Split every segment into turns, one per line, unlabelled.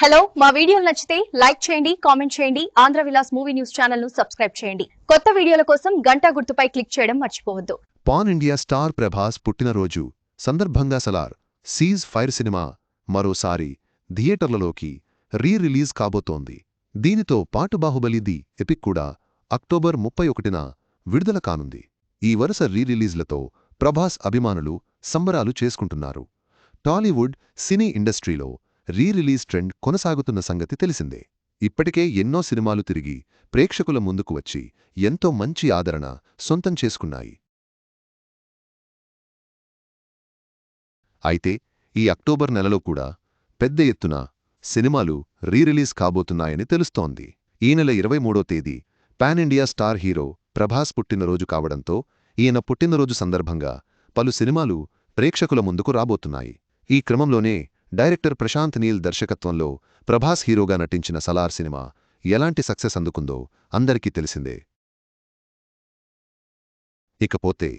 Hello మా వీడియోలు నచ్చితే లైక్ చేయండి కామెంట్ చేయండి ఆంధ్ర విలాస్ మూవీ న్యూస్ ఛానల్ను సబ్స్క్రైబ్ చేయండి. కొత్త వీడియోల కోసం గంటా గుర్తుపై క్లిక్ చేయడం మర్చిపోవద్దు.
పాన్ ఇండియా స్టార్ ప్రభాస్ పుట్టినరోజు సందర్భంగా సలార్ సీజ్ ఫైర్ సినిమా మరోసారి థియేటర్లలోకి రీ రిలీజ్ కాబోతోంది. దీనితో పాటు బాహుబలి ది ఎపిక్ కూడా అక్టోబర్ ముప్పై ఒకటిన విడుదల కానుంది. ఈ వరుస రీ రిలీజ్లతో ప్రభాస్ అభిమానులు సంబరాలు చేసుకుంటున్నారు. టాలీవుడ్ సినీ ఇండస్ట్రీలో రీ రిలీజ్ ట్రెండ్ కొనసాగుతున్న సంగతి తెలిసిందే. ఇప్పటికే ఎన్నో సినిమాలు తిరిగి ప్రేక్షకుల ముందుకు వచ్చి ఎంతో మంచి ఆదరణ సొంతం చేసుకున్నాయి. అయితే ఈ అక్టోబర్ నెలలో కూడా పెద్ద ఎత్తున సినిమాలు రీరిలీజ్ కాబోతున్నాయని తెలుస్తోంది. ఈ నెల ఇరవై మూడో తేదీ pan India star hero Prabhas పుట్టినరోజు కావడంతో ఈయన పుట్టినరోజు సందర్భంగా పలు సినిమాలు ప్రేక్షకుల ముందుకు రాబోతున్నాయి. ఈ క్రమంలోనే డైరెక్టర్ ప్రశాంత్ నీల్ దర్శకత్వంలో ప్రభాస్ హీరోగా నటించిన సలార్ సినిమా ఎలాంటి సక్సెస్ అందుకుందో అందరికీ తెలిసిందే. ఇకపోతే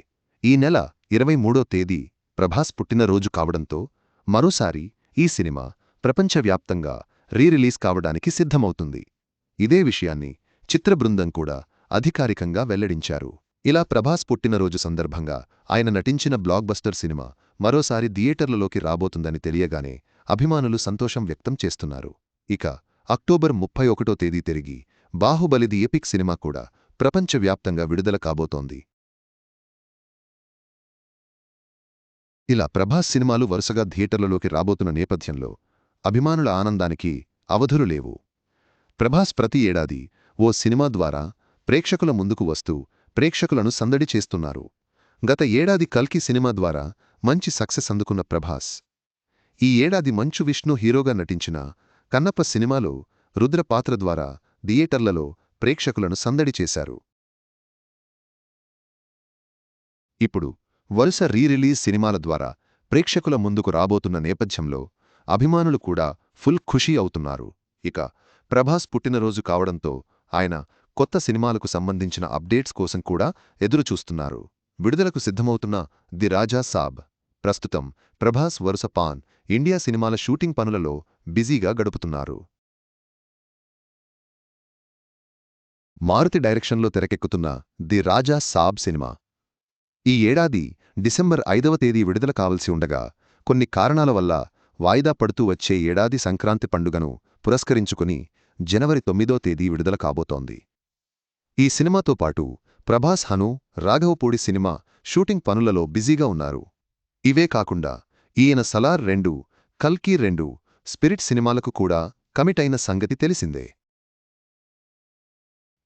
ఈ నెల ఇరవై మూడో తేదీ ప్రభాస్ పుట్టినరోజు కావడంతో మరోసారి ఈ సినిమా ప్రపంచవ్యాప్తంగా రీరిలీజ్ కావడానికి సిద్ధమవుతుంది. ఇదే విషయాన్ని చిత్రబృందం కూడా అధికారికంగా వెల్లడించారు. ఇలా ప్రభాస్ పుట్టినరోజు సందర్భంగా ఆయన నటించిన బ్లాక్ బస్టర్ సినిమా మరోసారి థియేటర్లలోకి రాబోతుందని తెలియగానే అభిమానులు సంతోషం వ్యక్తం చేస్తున్నారు. ఇక అక్టోబర్ ముప్పై ఒకటో తేదీ తిరిగి బాహుబలి ది ఎపిక్ సినిమా కూడా ప్రపంచవ్యాప్తంగా విడుదల కాబోతోంది. ఇలా ప్రభాస్ సినిమాలు వరుసగా థియేటర్లలోకి రాబోతున్న నేపథ్యంలో అభిమానుల ఆనందానికి అవధులు లేవు. ప్రభాస్ ప్రతి ఏడాది ఓ సినిమా ద్వారా ప్రేక్షకుల ముందుకు వస్తూ ప్రేక్షకులను సందడి చేస్తున్నారు. గత ఏడాది కల్కి సినిమా ద్వారా మంచి సక్సెస్ అందుకున్న ప్రభాస్. ఈ ఏడాది మంచు విష్ణు హీరోగా నటించిన కన్నప్ప సినిమాలో రుద్ర పాత్ర ద్వారా థియేటర్లలో ప్రేక్షకులను సందడి చేశారు. ఇప్పుడు వరుస రీరిలీజ్ సినిమాల ద్వారా ప్రేక్షకుల ముందుకు రాబోతున్న నేపథ్యంలో అభిమానులు కూడా ఫుల్ ఖుషీ అవుతున్నారు. ఇక ప్రభాస్ పుట్టినరోజు కావడంతో ఆయన కొత్త సినిమాలకు సంబంధించిన అప్డేట్స్ కోసం కూడా ఎదురుచూస్తున్నారు. విడుదలకు సిద్ధమవుతున్న ది రాజా సాబ్. ప్రస్తుతం ప్రభాస్ వరుస పాన్ ఇండియా సినిమాల షూటింగ్ పనులలో బిజీగా గడుపుతున్నారు. మారుతి డైరెక్షన్లో తెరకెక్కుతున్న ది రాజా సాబ్ సినిమా. ఈ ఏడాది డిసెంబర్ ఐదవ తేదీ విడుదల కావలసి ఉండగా కొన్ని కారణాల వల్ల వాయిదా పడుతూ వచ్చే ఏడాది సంక్రాంతి పండుగను పురస్కరించుకుని జనవరి తొమ్మిదో తేదీ విడుదల కాబోతోంది. ఈ సినిమాతో పాటు ప్రభాస్ హను రాఘవపూడి సినిమా షూటింగ్ పనులలో బిజీగా ఉన్నారు. ఇవే కాకుండా ఈయన సలార్ రెండు కల్కీ రెండు స్పిరిట్ సినిమాలకు కూడా కమిట్ అయిన సంగతి తెలిసిందే.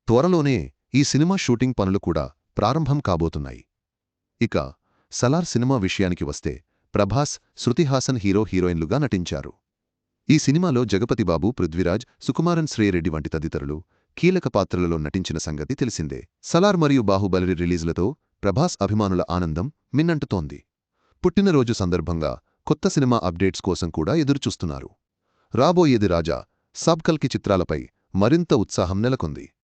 త్వరలోనే ఈ సినిమా షూటింగ్ పనులు కూడా ప్రారంభం కాబోతున్నాయి. ఇక సలార్ సినిమా విషయానికి వస్తే ప్రభాస్ శృతిహాసన్ హీరో హీరోయిన్లుగా నటించారు. ఈ సినిమాలో జగపతిబాబు పృథ్వీరాజ్ సుకుమారన్ శ్రీరెడ్డి వంటి తదితరులు కీలక పాత్రలలో నటించిన సంగతి తెలిసిందే. సలార్ మరియు బాహుబలి రిలీజ్లతో ప్రభాస్ అభిమానుల ఆనందం మిన్నంటుతోంది. పుట్టినరోజు సందర్భంగా కొత్త సినిమా అప్డేట్స్ కోసం కూడా ఎదురుచూస్తున్నారు. రాబోయేది రాజా సాబ్కల్కి చిత్రాలపై మరింత ఉత్సాహం నెలకొంది.